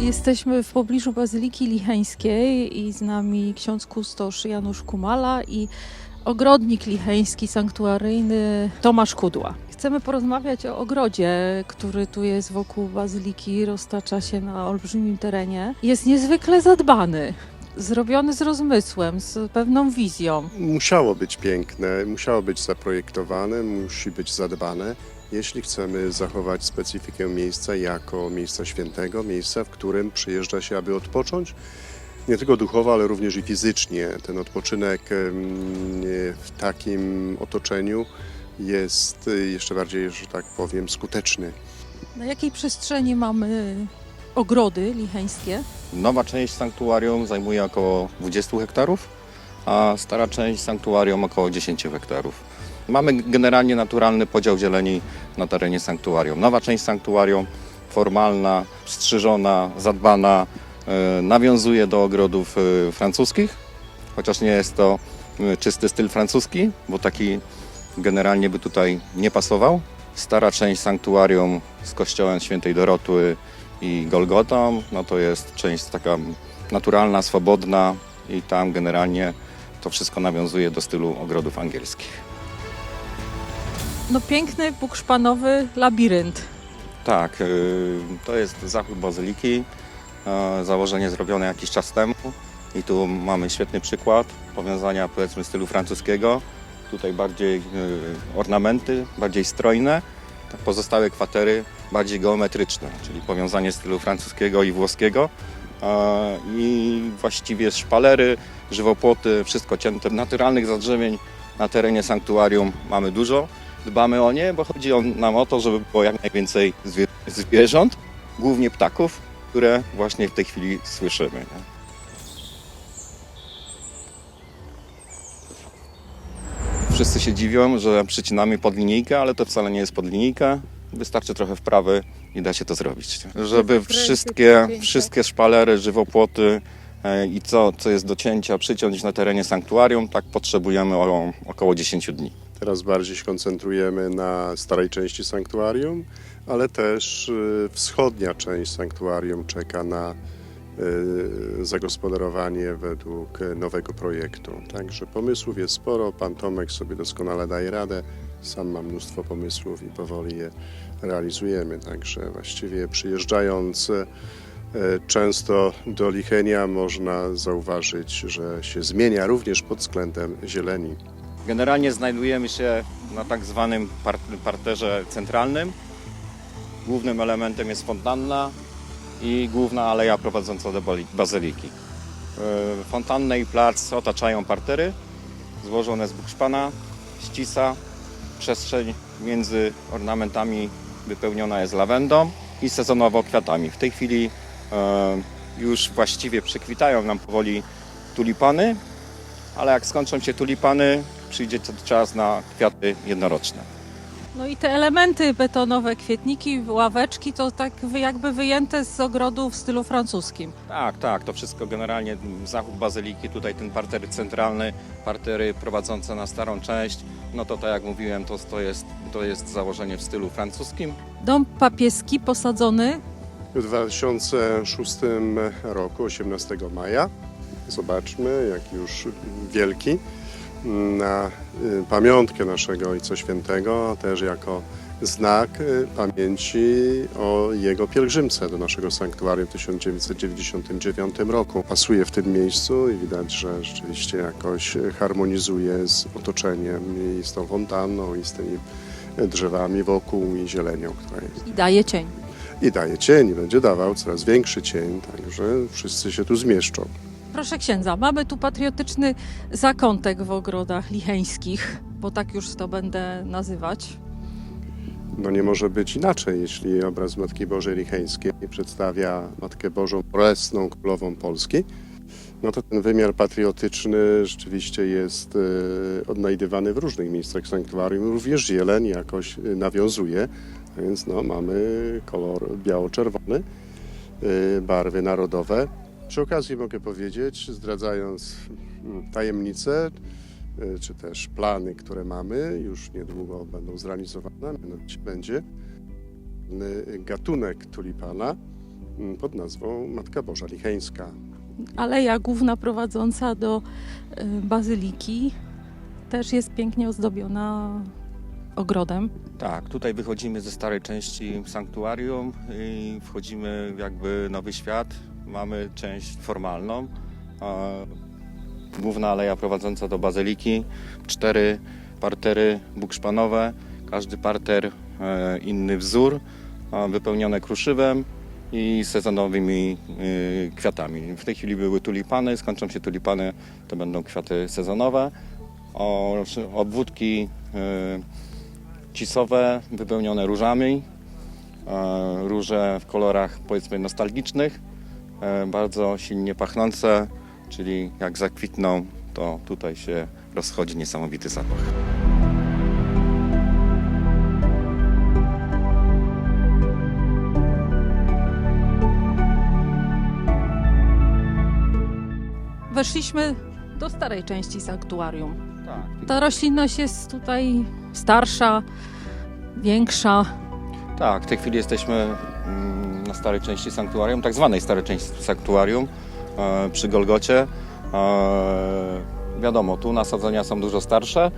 Jesteśmy w pobliżu Bazyliki Licheńskiej i z nami ksiądz kustosz Janusz Kumala i ogrodnik licheński, sanktuaryjny Tomasz Kudła. Chcemy porozmawiać o ogrodzie, który tu jest wokół Bazyliki, roztacza się na olbrzymim terenie. Jest niezwykle zadbany, zrobiony z rozmysłem, z pewną wizją. Musiało być piękne, musiało być zaprojektowane, musi być zadbane, jeśli chcemy zachować specyfikę miejsca jako miejsca świętego, miejsca, w którym przyjeżdża się, aby odpocząć. Nie tylko duchowo, ale również i fizycznie. Ten odpoczynek w takim otoczeniu jest y, jeszcze bardziej, że tak powiem, skuteczny. Na jakiej przestrzeni mamy ogrody licheńskie? Nowa część sanktuarium zajmuje około 20 hektarów, a stara część sanktuarium około 10 hektarów. Mamy generalnie naturalny podział zieleni na terenie sanktuarium. Nowa część sanktuarium formalna, strzyżona, zadbana, e, nawiązuje do ogrodów e, francuskich, chociaż nie jest to e, czysty styl francuski, bo taki generalnie by tutaj nie pasował. Stara część sanktuarium z kościołem świętej Doroty i Golgotą, no to jest część taka naturalna, swobodna i tam generalnie to wszystko nawiązuje do stylu ogrodów angielskich. No piękny, bukszpanowy labirynt. Tak, y, to jest zachód bazyliki, e, założenie zrobione jakiś czas temu i tu mamy świetny przykład powiązania powiedzmy stylu francuskiego. Tutaj bardziej y, ornamenty, bardziej strojne, tak pozostałe kwatery bardziej geometryczne, czyli powiązanie stylu francuskiego i włoskiego. I właściwie szpalery, żywopłoty, wszystko cięte. Naturalnych zadrzewień na terenie sanktuarium mamy dużo. Dbamy o nie, bo chodzi o, nam o to, żeby było jak najwięcej zwie- zwierząt, głównie ptaków, które właśnie w tej chwili słyszymy. Nie? Wszyscy się dziwią, że przycinamy pod linijkę, ale to wcale nie jest pod linijkę. Wystarczy trochę wprawy i da się to zrobić. Żeby wszystkie, wszystkie szpalery, żywopłoty e, i co, co jest do cięcia, przyciąć na terenie sanktuarium, tak potrzebujemy około 10 dni. Teraz bardziej się koncentrujemy na starej części sanktuarium, ale też y, wschodnia część sanktuarium czeka na y, zagospodarowanie według nowego projektu. Także pomysłów jest sporo, pan Tomek sobie doskonale daje radę, sam mam mnóstwo pomysłów i powoli je realizujemy. Także właściwie przyjeżdżając y, często do Lichenia można zauważyć, że się zmienia również pod względem zieleni. Generalnie znajdujemy się na tak zwanym par- parterze centralnym. Głównym elementem jest fontanna i główna aleja prowadząca do bazyliki. E, Fontannę i plac otaczają partery złożone z bukszpana, ścisa. Przestrzeń między ornamentami wypełniona jest lawendą i sezonowo kwiatami. W tej chwili e, już właściwie przekwitają nam powoli tulipany, ale jak skończą się tulipany, przyjdzie czas na kwiaty jednoroczne. No i te elementy betonowe, kwietniki, ławeczki, to tak jakby wyjęte z ogrodu w stylu francuskim. Tak, tak, to wszystko generalnie zachód bazyliki, tutaj ten parter centralny, partery prowadzące na starą część, no to tak jak mówiłem, to, to, jest, to jest założenie w stylu francuskim. Dom papieski posadzony W 2006 roku, 18 maja, zobaczmy, jak już wielki, na y, pamiątkę naszego Ojca Świętego, też jako znak y, pamięci o jego pielgrzymce do naszego sanktuarium w 1999 roku. Pasuje w tym miejscu i widać, że rzeczywiście jakoś harmonizuje z otoczeniem i z tą fontanną i z tymi drzewami wokół i zielenią, która jest i daje cień. i daje cień, będzie dawał coraz większy cień, także wszyscy się tu zmieszczą. Proszę księdza, mamy tu patriotyczny zakątek w ogrodach licheńskich, bo tak już to będę nazywać. No nie może być inaczej, jeśli obraz Matki Bożej Licheńskiej przedstawia Matkę Bożą Bolesną, Królową Polski, no to ten wymiar patriotyczny rzeczywiście jest e, odnajdywany w różnych miejscach sanktuarium. Również zieleń jakoś e, nawiązuje, więc no, mamy kolor biało-czerwony, e, barwy narodowe. Przy okazji mogę powiedzieć, zdradzając mm, tajemnicę, y, czy też plany, które mamy, już niedługo będą zrealizowane, mianowicie będzie gatunek tulipana, mm, pod nazwą Matka Boża Licheńska. Aleja główna prowadząca do y, bazyliki też jest pięknie ozdobiona ogrodem. Tak, tutaj wychodzimy ze starej części sanktuarium i wchodzimy w jakby nowy świat. Mamy część formalną. Główna aleja prowadząca do bazyliki, cztery partery bukszpanowe, każdy parter e, inny wzór, wypełnione kruszywem i sezonowymi e, kwiatami. W tej chwili były tulipany, skończą się tulipany, to będą kwiaty sezonowe. Obwódki e, cisowe, wypełnione różami. Róże w kolorach powiedzmy nostalgicznych, bardzo silnie pachnące, czyli jak zakwitną, to tutaj się rozchodzi niesamowity zapach. Weszliśmy do starej części sanktuarium. Tak, Ta roślinność jest tutaj starsza, większa. tak, w tej chwili jesteśmy starej części sanktuarium, tak zwanej starej części sanktuarium e, przy Golgocie. E, Wiadomo, tu nasadzenia są dużo starsze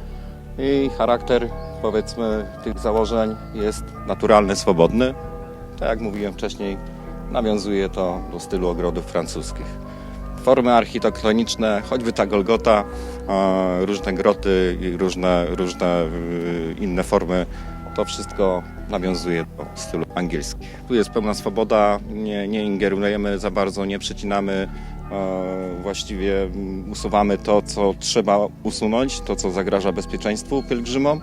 i charakter powiedzmy tych założeń jest naturalny, swobodny. Tak jak mówiłem wcześniej, nawiązuje to do stylu ogrodów francuskich. Formy architektoniczne, choćby ta Golgota, e, różne groty i różne, różne y, inne formy, to wszystko nawiązuje do stylu angielskich. Tu jest pełna swoboda, nie, nie ingerujemy za bardzo, nie przecinamy, e, właściwie usuwamy to, co trzeba usunąć, to, co zagraża bezpieczeństwu pielgrzymom.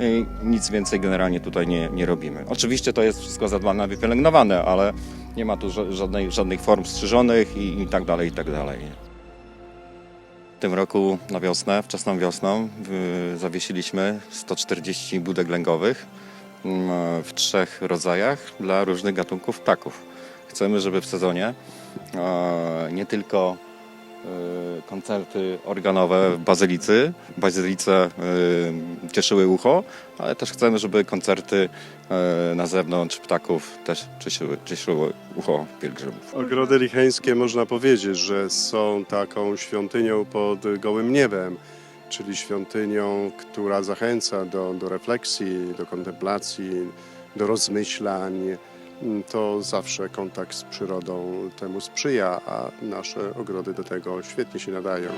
I nic więcej generalnie tutaj nie, nie robimy. Oczywiście to jest wszystko zadbane, wypielęgnowane, ale nie ma tu ża- żadnej, żadnych form strzyżonych i, i tak dalej, i tak dalej. Tym roku na wiosnę, wczesną wiosną, zawiesiliśmy 140 budek lęgowych mm, w trzech rodzajach dla różnych gatunków ptaków. Chcemy, żeby w sezonie e, nie tylko koncerty organowe w bazylicy, bazylice e, cieszyły ucho, ale też chcemy, żeby koncerty e, na zewnątrz ptaków też cieszyły, cieszyły ucho pielgrzymów. Ogrody licheńskie można powiedzieć, że są taką świątynią pod gołym niebem, czyli świątynią, która zachęca do, do refleksji, do kontemplacji, do rozmyślań. To zawsze kontakt z przyrodą temu sprzyja, a nasze ogrody do tego świetnie się nadają.